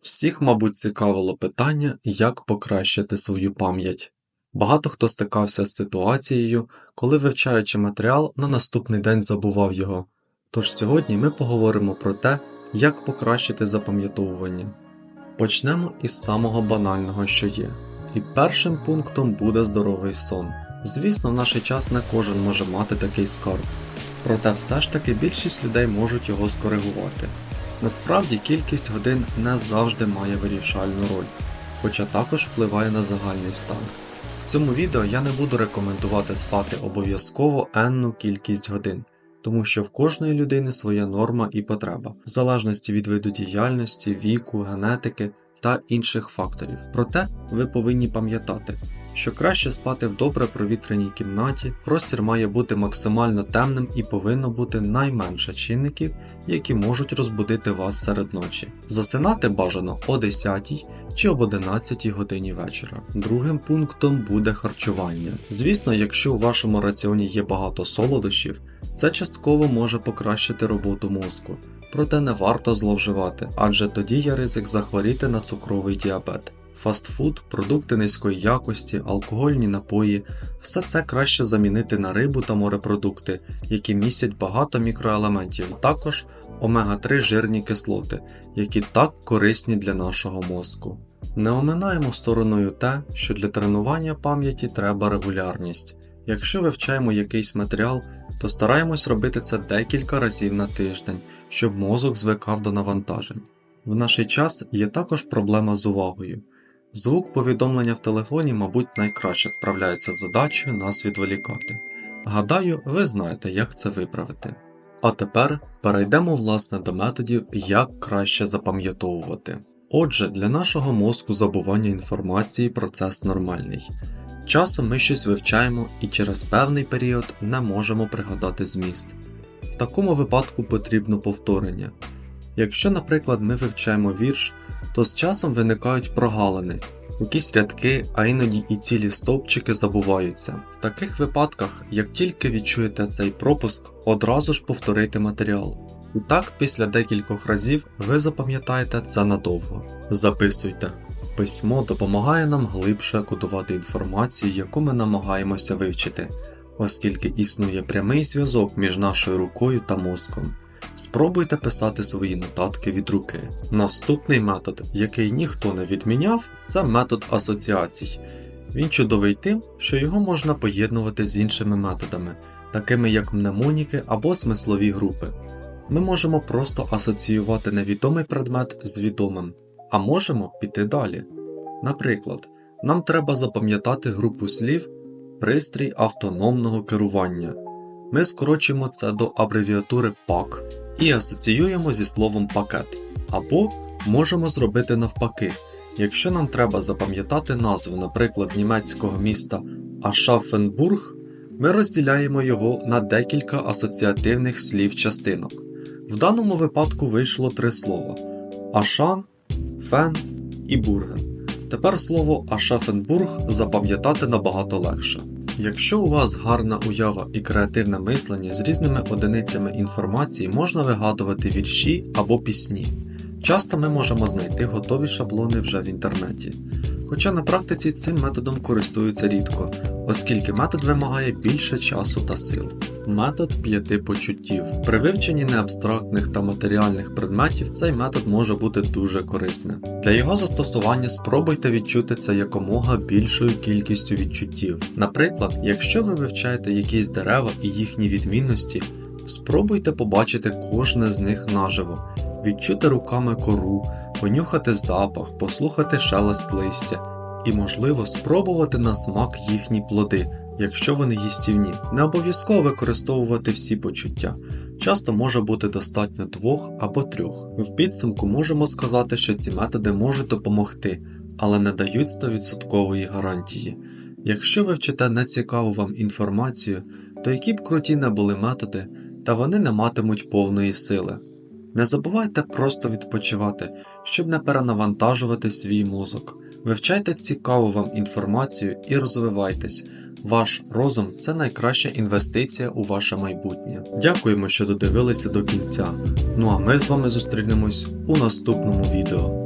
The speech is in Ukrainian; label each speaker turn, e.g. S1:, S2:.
S1: Всіх, мабуть, цікавило питання, як покращити свою пам'ять. Багато хто стикався з ситуацією, коли вивчаючи матеріал, на наступний день забував його. Тож сьогодні ми поговоримо про те, як покращити запам'ятовування. Почнемо із самого банального, що є. І першим пунктом буде здоровий сон. Звісно, в наш час не кожен може мати такий скарб, проте все ж таки більшість людей можуть його скоригувати. Насправді кількість годин не завжди має вирішальну роль, хоча також впливає на загальний стан. В цьому відео я не буду рекомендувати спати обов'язково енну кількість годин, тому що в кожної людини своя норма і потреба, в залежності від виду діяльності, віку, генетики та інших факторів. Проте ви повинні пам'ятати, що краще спати в добре провітряній кімнаті, простір має бути максимально темним і повинно бути найменше чинників, які можуть розбудити вас серед ночі. Засинати бажано о 10 чи об 11 годині вечора. Другим пунктом буде харчування. Звісно, якщо у вашому раціоні є багато солодощів, це частково може покращити роботу мозку. Проте не варто зловживати, адже тоді є ризик захворіти на цукровий діабет. Фастфуд, продукти низької якості, алкогольні напої все це краще замінити на рибу та морепродукти, які містять багато мікроелементів, також омега-3 жирні кислоти, які так корисні для нашого мозку. Не оминаємо стороною те, що для тренування пам'яті треба регулярність. Якщо вивчаємо якийсь матеріал, то стараємось робити це декілька разів на тиждень, щоб мозок звикав до навантажень. В наш час є також проблема з увагою. Звук повідомлення в телефоні, мабуть, найкраще справляється з задачею нас відволікати. Гадаю, ви знаєте, як це виправити. А тепер перейдемо власне до методів, як краще запам'ятовувати. Отже, для нашого мозку забування інформації процес нормальний. Часом ми щось вивчаємо і через певний період не можемо пригадати зміст. В такому випадку потрібно повторення. Якщо, наприклад, ми вивчаємо вірш, то з часом виникають прогалини, якісь рядки, а іноді і цілі стовпчики забуваються. В таких випадках, як тільки відчуєте цей пропуск, одразу ж повторити матеріал. І так, після декількох разів ви запам'ятаєте це надовго. Записуйте. Письмо допомагає нам глибше кодувати інформацію, яку ми намагаємося вивчити, оскільки існує прямий зв'язок між нашою рукою та мозком. Спробуйте писати свої нотатки від руки. Наступний метод, який ніхто не відміняв, це метод асоціацій. Він чудовий тим, що його можна поєднувати з іншими методами, такими як мнемоніки або смислові групи. Ми можемо просто асоціювати невідомий предмет з відомим, а можемо піти далі. Наприклад, нам треба запам'ятати групу слів пристрій автономного керування. Ми скорочуємо це до абревіатури PAC і асоціюємо зі словом пакет. Або можемо зробити навпаки, якщо нам треба запам'ятати назву, наприклад, німецького міста Ашафенбург, ми розділяємо його на декілька асоціативних слів частинок. В даному випадку вийшло три слова: Ашан, Фен і Бурген. Тепер слово Ашафенбург запам'ятати набагато легше. Якщо у вас гарна уява і креативне мислення з різними одиницями інформації можна вигадувати вірші або пісні. Часто ми можемо знайти готові шаблони вже в інтернеті. Хоча на практиці цим методом користуються рідко, оскільки метод вимагає більше часу та сил. Метод п'яти почуттів. При вивченні неабстрактних та матеріальних предметів цей метод може бути дуже корисним. Для його застосування спробуйте відчути це якомога більшою кількістю відчуттів. Наприклад, якщо ви вивчаєте якісь дерева і їхні відмінності, спробуйте побачити кожне з них наживо, відчути руками кору, понюхати запах, послухати шелест листя і, можливо, спробувати на смак їхні плоди якщо вони їстівні. Не обов'язково використовувати всі почуття. Часто може бути достатньо двох або трьох. В підсумку можемо сказати, що ці методи можуть допомогти, але не дають 100% гарантії. Якщо ви вчите нецікаву вам інформацію, то які б круті не були методи, та вони не матимуть повної сили. Не забувайте просто відпочивати, щоб не перенавантажувати свій мозок. Вивчайте цікаву вам інформацію і розвивайтесь. Ваш розум це найкраща інвестиція у ваше майбутнє. Дякуємо, що додивилися до кінця. Ну а ми з вами зустрінемось у наступному відео.